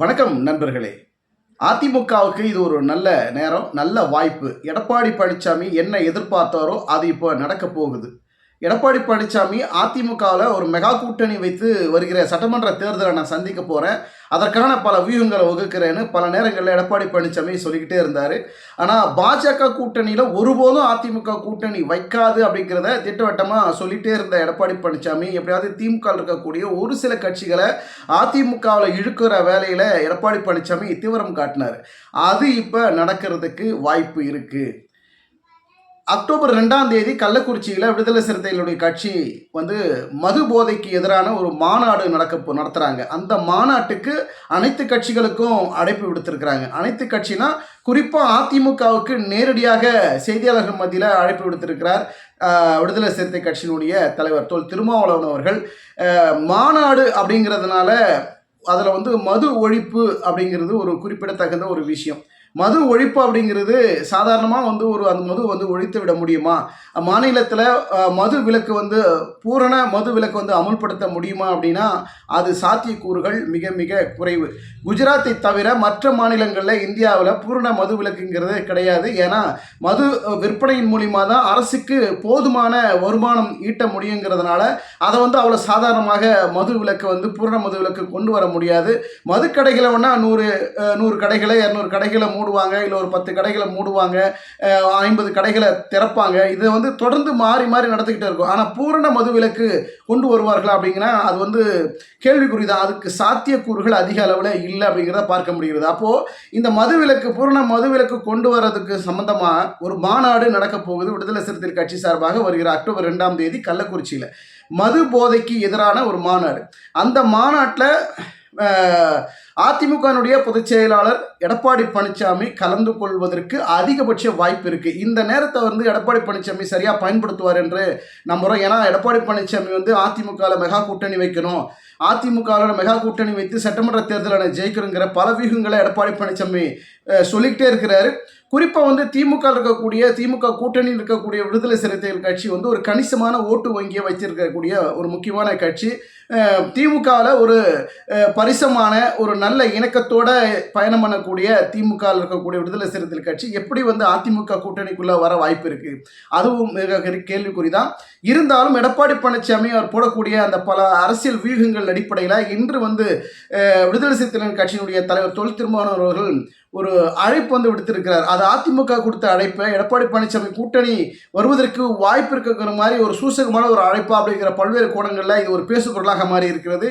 வணக்கம் நண்பர்களே. அதிமுகவுக்கு இது ஒரு நல்ல நேரம் நல்ல வாய்ப்பு. எடப்பாடி பழனிசாமி என்ன எதிர்பார்த்தாரோ அது இப்போ நடக்க போகுது. எடப்பாடி பழனிசாமி அதிமுகவில் ஒரு மெகா கூட்டணி வைத்து வருகிற சட்டமன்ற தேர்தலை நான் சந்திக்க போகிறேன் அதற்கான பல வியூகங்களை வகுக்கிறேன்னு பல நேரங்களில் எடப்பாடி பழனிசாமி சொல்லிக்கிட்டே இருந்தார். ஆனால் பாஜக கூட்டணியில் ஒருபோதும் அதிமுக கூட்டணி வைக்காது அப்படிங்கிறத திட்டவட்டமாக சொல்லிகிட்டே இருந்த எடப்பாடி பழனிசாமி எப்படியாவது திமுக இருக்கக்கூடிய ஒரு சில கட்சிகளை அதிமுகவில் இழுக்கிற வேலையில் எடப்பாடி பழனிசாமி தீவிரம் காட்டினார். அது இப்போ நடக்கிறதுக்கு வாய்ப்பு இருக்குது அக்டோபர் ரெண்டாம் தேதி கள்ளக்குறிச்சியில் விடுதலை சிறுத்தைகளுடைய கட்சி வந்து மது போதைக்கு எதிரான ஒரு மாநாடு நடக்க நடத்துகிறாங்க அந்த மாநாட்டுக்கு அனைத்து கட்சிகளுக்கும் அழைப்பு விடுத்திருக்கிறாங்க. அனைத்து கட்சினா குறிப்பாக அதிமுகவுக்கு நேரடியாக செய்தியாளர்கள் மத்தியில் அழைப்பு விடுத்திருக்கிறார் விடுதலை சிறுத்தை கட்சியினுடைய தலைவர் தோல் திருமாவளவன் அவர்கள். மாநாடு அப்படிங்கிறதுனால அதில் வந்து மது ஒழிப்பு அப்படிங்கிறது ஒரு குறிப்பிடத்தகுந்த ஒரு விஷயம். மது ஒழிப்பு அப்படிங்கிறது சாதாரணமாக வந்து ஒரு அந்த மது வந்து ஒழித்து விட முடியுமா? மாநிலத்தில் மது விலக்கு வந்து பூரண மது விலக்கு வந்து அமுல்படுத்த முடியுமா அப்படின்னா அது சாத்தியக்கூறுகள் மிக மிக குறைவு. குஜராத்தை தவிர மற்ற மாநிலங்களில் இந்தியாவில் பூரண மது விலக்குங்கிறது கிடையாது. ஏன்னா மது விற்பனையின் மூலிமா தான் அரசுக்கு போதுமான வருமானம் ஈட்ட முடியுங்கிறதுனால அதை வந்து அவ்வளோ சாதாரணமாக மது விலக்கு வந்து பூரண மது விலக்கு கொண்டு வர முடியாது. மதுக்கடைகளை வேணா நூறு நூறு கடைகளை இரநூறு கடைகளை மூடுவாங்க இல்லை ஒரு பத்து கடைகளை மூடுவாங்க ஐம்பது கடைகளை திறப்பாங்க. இது வந்து தொடர்ந்து மாறி மாறி நடந்துக்கிட்டே இருக்கும். ஆனால் பூரண மது விலக்கு கொண்டு வருவார்களா அப்படிங்கன்னா அது வந்து கேள்விக்குறி தான் அதுக்கு சாத்தியக்கூறுகள் அதிக அளவில் இல்லை அப்படிங்கிறத பார்க்க முடிகிறது. அப்போது இந்த மது விலக்கு பூரண மது விலக்கு கொண்டு வர்றதுக்கு சம்மந்தமாக ஒரு மாநாடு நடக்கப் போகுது. விடுதலை சிறுத்தை கட்சி சார்பாக வருகிற அக்டோபர் ரெண்டாம் தேதி கள்ளக்குறிச்சியில். மது போதைக்கு எதிரான ஒரு மாநாடு. அந்த மாநாட்டில் அதிமுகனுடைய பொதுச் செயலாளர் எடப்பாடி பழனிசாமி கலந்து கொள்வதற்கு அதிகபட்ச வாய்ப்பு இருக்குது இந்த நேரத்தை வந்து எடப்பாடி பழனிசாமி சரியாக பயன்படுத்துவார் என்று நம்புகிறோம் ஏன்னா எடப்பாடி பழனிசாமி வந்து அதிமுகவில் மெகா கூட்டணி வைக்கணும். அதிமுகவில் மெகா கூட்டணி வைத்து சட்டமன்ற தேர்தலில் நான் ஜெயிக்கணுங்கிற பல வியூகங்களை எடப்பாடி பழனிசாமி சொல்லிக்கிட்டே இருக்கிறாரு. குறிப்பாக வந்து திமுக இருக்கக்கூடிய திமுக கூட்டணியில் இருக்கக்கூடிய விடுதலை சிறுத்தைகள் கட்சி வந்து ஒரு கணிசமான ஓட்டு வங்கியை வச்சிருக்கக்கூடிய ஒரு முக்கியமான கட்சி. திமுகவில் ஒரு பரிசமான ஒரு நல்ல இணக்கத்தோட பயணம் பண்ணக்கூடிய திமுக இருக்கக்கூடிய விடுதலை சிறுத்தைகள் கட்சி எப்படி வந்து அதிமுக கூட்டணிக்குள்ளே வர வாய்ப்பு இருக்குது அதுவும் மிக கே- கேள்விக்குறி தான் இருந்தாலும் எடப்பாடி பழனிசாமி அவர் போடக்கூடிய அந்த பல அரசியல் வியூகங்கள் அடிப்படையில் இன்று வந்து விடுதலை சிறுத்தைகள் கட்சியினுடைய தலைவர் தொழில் திருமாவளவன் அவர்கள் ஒரு அழைப்பு வந்து விடுத்திருக்கிறார். அது அதிமுக கொடுத்த அழைப்பை. எடப்பாடி பழனிசாமி கூட்டணி வருவதற்கு வாய்ப்பு இருக்கிற மாதிரி ஒரு சூசகமான ஒரு அழைப்பா அப்படிங்கிற பல்வேறு கோணங்களில் இது ஒரு பேசு பொருளாக மாறி இருக்கிறது.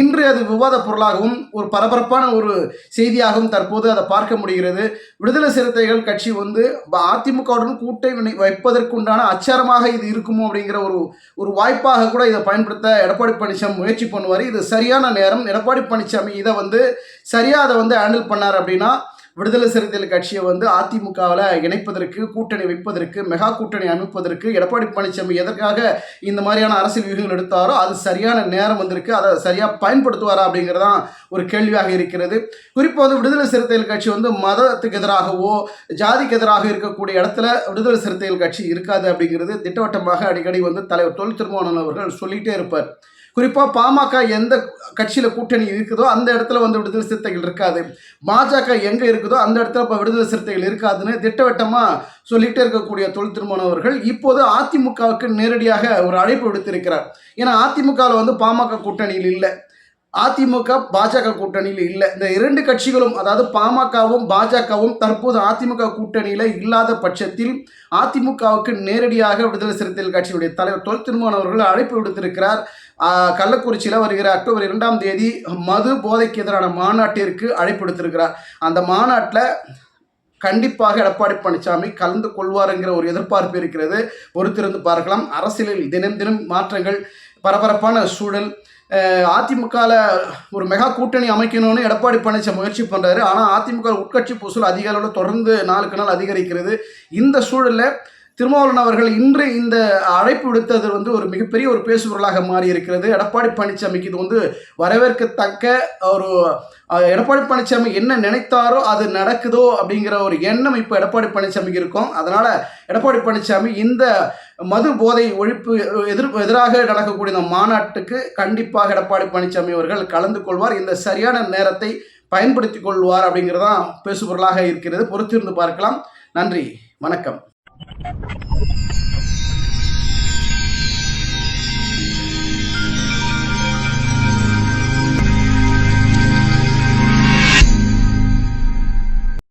இன்று அது விவாத பொருளாகவும் ஒரு பரபரப்பான ஒரு செய்தியாகவும் தற்போது அதை பார்க்க முடிகிறது. விடுதலை சிறுத்தைகள் கட்சி வந்து அதிமுகவுடன் கூட்டணி வைப்பதற்குண்டான அச்சாரமாக இது இருக்குமோ அப்படிங்கிற ஒரு ஒரு வாய்ப்பாக கூட இதை பயன்படுத்த எடப்பாடி பழனிசாமி முயற்சி பண்ணுவார். இது சரியான நேரம். எடப்பாடி பழனிசாமி இதை வந்து சரியாக அதை வந்து ஹேண்டில் பண்ணார் அப்படின்னா விடுதலை சிறுத்தைகள் கட்சியை வந்து அதிமுகவில் இணைப்பதற்கு கூட்டணி வைப்பதற்கு மெகா கூட்டணி அமைப்பதற்கு எடப்பாடி பழனிசாமி எதற்காக இந்த மாதிரியான அரசியல் வியூகங்கள் எடுத்தாரோ அது சரியான நேரம் வந்திருக்கு. அதை சரியாக பயன்படுத்துவாரா அப்படிங்கிறதான் ஒரு கேள்வியாக இருக்கிறது. குறிப்பாக வந்து விடுதலை சிறுத்தைகள் கட்சி வந்து மதத்துக்கு எதிராகவோ ஜாதிக்கு எதிராக இருக்கக்கூடிய இடத்துல விடுதலை சிறுத்தைகள் கட்சி இருக்காது அப்படிங்கிறது திட்டவட்டமாக அடிக்கடி வந்து தலைவர் தொல் திருமாவளவன் அவர்கள் சொல்லிகிட்டே இருப்பார். குறிப்பாக பாமக எந்த கட்சியில் கூட்டணி இருக்குதோ அந்த இடத்துல வந்து விடுதலை சிறுத்தைகள் இருக்காது. பாஜக எங்கே இருக்குதோ அந்த இடத்துல இப்போ விடுதலை சிறுத்தைகள் இருக்காதுன்னு திட்டவட்டமாக சொல்லிகிட்டே இருக்கக்கூடிய தொழில் திருமணம் அவர்கள் இப்போது அதிமுகவுக்கு நேரடியாக ஒரு அழைப்பு விடுத்திருக்கிறார். ஏன்னா அதிமுகவில் வந்து பாமக கூட்டணியில் இல்லை. அதிமுக பாஜக கூட்டணியில் இல்லை. இந்த இரண்டு கட்சிகளும் அதாவது பாமகவும் பாஜகவும் தற்போது அதிமுக கூட்டணியில் இல்லாத பட்சத்தில் அதிமுகவுக்கு நேரடியாக விடுதலை சிறுத்தைகள் கட்சியுடைய தலைவர் தொல் திருமாவளவன் அவர்கள் அழைப்பு விடுத்திருக்கிறார். கள்ளக்குறிச்சியில் வருகிற அக்டோபர் இரண்டாம் தேதி மது போதைக்கு எதிரான மாநாட்டிற்கு அழைப்பு விடுத்திருக்கிறார். அந்த மாநாட்டில் கண்டிப்பாக எடப்பாடி பழனிசாமி கலந்து கொள்வாருங்கிற ஒரு எதிர்பார்ப்பு இருக்கிறது. பொறுத்திருந்து பார்க்கலாம். அரசியலில் தினம் தினம் மாற்றங்கள் பரபரப்பான சூழல் அதிமுகவில் ஒரு மெகா கூட்டணி அமைக்கணும்னு எடப்பாடி பழனிசாமி முயற்சி பண்ணுறாரு ஆனால் அதிமுக உட்கட்சி பூசல் அதிக அளவில் தொடர்ந்து நாளுக்கு நாள் அதிகரிக்கிறது. இந்த சூழலில் திருமாவளவன் அவர்கள் இன்று இந்த அழைப்பு விடுத்தது வந்து ஒரு மிகப்பெரிய ஒரு பேசுபொருளாக மாறி இருக்கிறது எடப்பாடி பழனிசாமிக்கு இது வந்து வரவேற்கத்தக்க ஒரு எடப்பாடி பழனிசாமி என்ன நினைத்தாரோ அது நடக்குதோ அப்படிங்கிற ஒரு எண்ணம் இப்போ எடப்பாடி பழனிசாமிக்கு இருக்கும். அதனால் எடப்பாடி பழனிசாமி இந்த மது போதை ஒழிப்பு எதிர் எதிராக நடக்கக்கூடிய இந்த மாநாட்டுக்கு கண்டிப்பாக எடப்பாடி பழனிசாமி அவர்கள் கலந்து கொள்வார். இந்த சரியான நேரத்தை பயன்படுத்தி கொள்வார் அப்படிங்கிறதான் பேசுபொருளாக இருக்கிறது. பொறுத்திருந்து பார்க்கலாம். நன்றி. வணக்கம்.